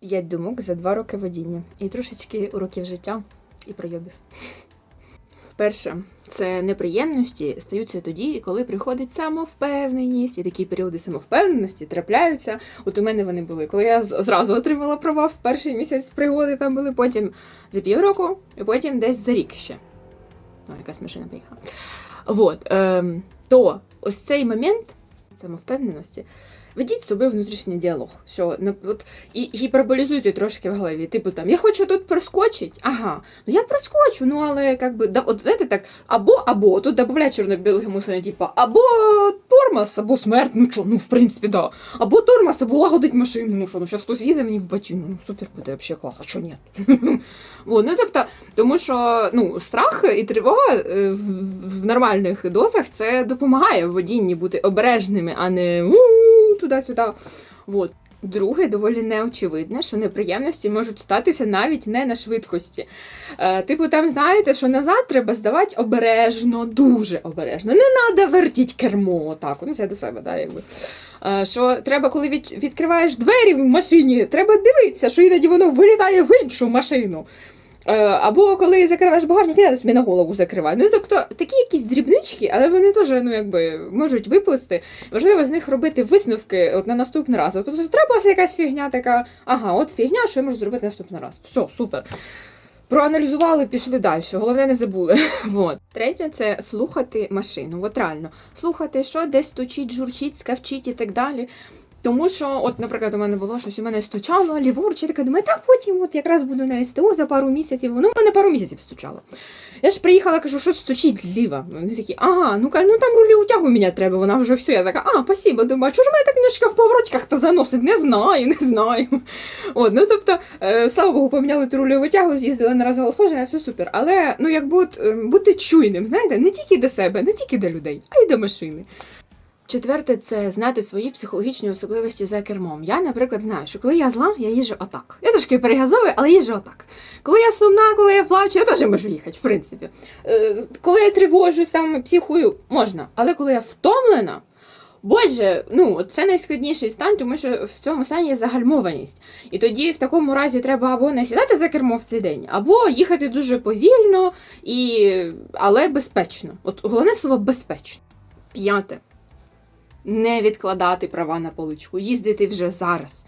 П'ять думок за два роки водіння. І трошечки уроків життя і пройобів. Перше, це неприємності стаються тоді, коли приходить самовпевненість, і такі періоди самовпевненості трапляються. От у мене вони були, коли я зразу отримала права в перший місяць пригоди, там були потім за півроку, і потім десь за рік ще. О, якась машина поїхала. Вот, ем, то ось цей момент самовпевненості. Ведіть з собою внутрішній діалог, що от, і гіперболізуйте трошки в голові. Типу там, я хочу тут проскочити, ага, ну я проскочу, ну але якби, би, да, от знаєте так, або, або, тут додають чорно-білий мусорів, типу, або тормоз, або смерть, ну що, ну в принципі, да. Або тормоз, або лагодить машину, ну що, ну зараз хтось їде мені в бачину, ну супер буде взагалі клас, а що ні? Вот, ну тобто, тому що ну, страх і тривога е, в, в нормальних дозах це допомагає водінні бути обережними, а не туди-сюди. Вот. Друге, доволі неочевидне, що неприємності можуть статися навіть не на швидкості. Е, типу, там знаєте, що назад треба здавати обережно, дуже обережно. Не треба вертіть кермо, Так, Ну, це до себе, да, якби. Е, що треба, коли від, відкриваєш двері в машині, треба дивитися, що іноді воно вилітає в іншу машину. Е, Або коли закриваєш багажник, треба собі на голову закривати. Ну, тобто такі якісь дрібнички, але вони теж ну, якби, можуть виплисти. Важливо з них робити висновки от на наступний раз. Тобто трапилася якась фігня така, ага, от фігня, що я можу зробити наступний раз. Все, супер. Проаналізували, пішли далі. Головне, не забули. Вот. Третє це слухати машину. От реально. Слухати, що десь стучить, журчить, скавчить і так далі. Тому що, от, наприклад, у мене було щось у мене стучало, ліворуч, я така думаю, та потім от якраз буду на СТО за пару місяців. Воно в мене пару місяців стучало. Я ж приїхала, кажу, що стучить зліва. Вони такі, ага, ну кажу, ну там рулі утягу міняти треба, вона вже все. Я така, а, спасибо, думаю, що ж мене так немножко в поворотиках то заносить? Не знаю, не знаю. От, ну тобто, е, слава Богу, поміняли ту рульову тягу, з'їздили на раз схоже, все супер. Але ну якби от, е, бути чуйним, знаєте, не тільки до себе, не тільки до людей, а й до машини. Четверте, це знати свої психологічні особливості за кермом. Я, наприклад, знаю, що коли я зла, я їжджу отак. Я трошки перегазовую, але їжджу отак. Коли я сумна, коли я плачу, я теж можу їхати, в принципі. Е, коли я тривожусь, там психую, можна. Але коли я втомлена, Боже, ну це найскладніший стан, тому що в цьому стані є загальмованість. І тоді в такому разі треба або не сідати за кермо в цей день, або їхати дуже повільно, і... але безпечно. От головне слово безпечно. П'яте. Не відкладати права на поличку, їздити вже зараз.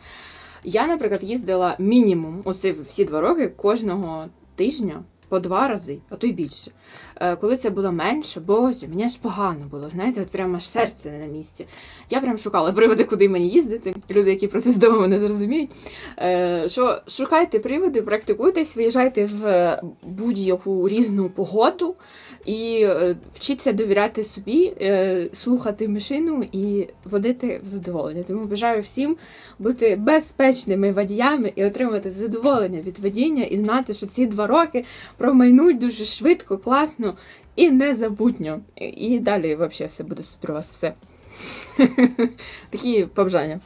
Я, наприклад, їздила мінімум, оце всі два роки, кожного тижня по два рази, а то й більше. Е, Коли це було менше, боже, мені аж погано було, знаєте, от прямо аж серце не на місці. Я прям шукала приводи, куди мені їздити. Люди, які про це з дому не зрозуміють. Е, Що шукайте приводи, практикуйтесь, виїжджайте в будь-яку різну погоду і е, вчіться довіряти собі, е, слухати машину і водити в задоволення. Тому бажаю всім бути безпечними водіями і отримати задоволення від водіння, і знати, що ці два роки промайнуть дуже швидко, класно і незабутньо. І- далі взагалі все буде супер у вас все. Такі побажання.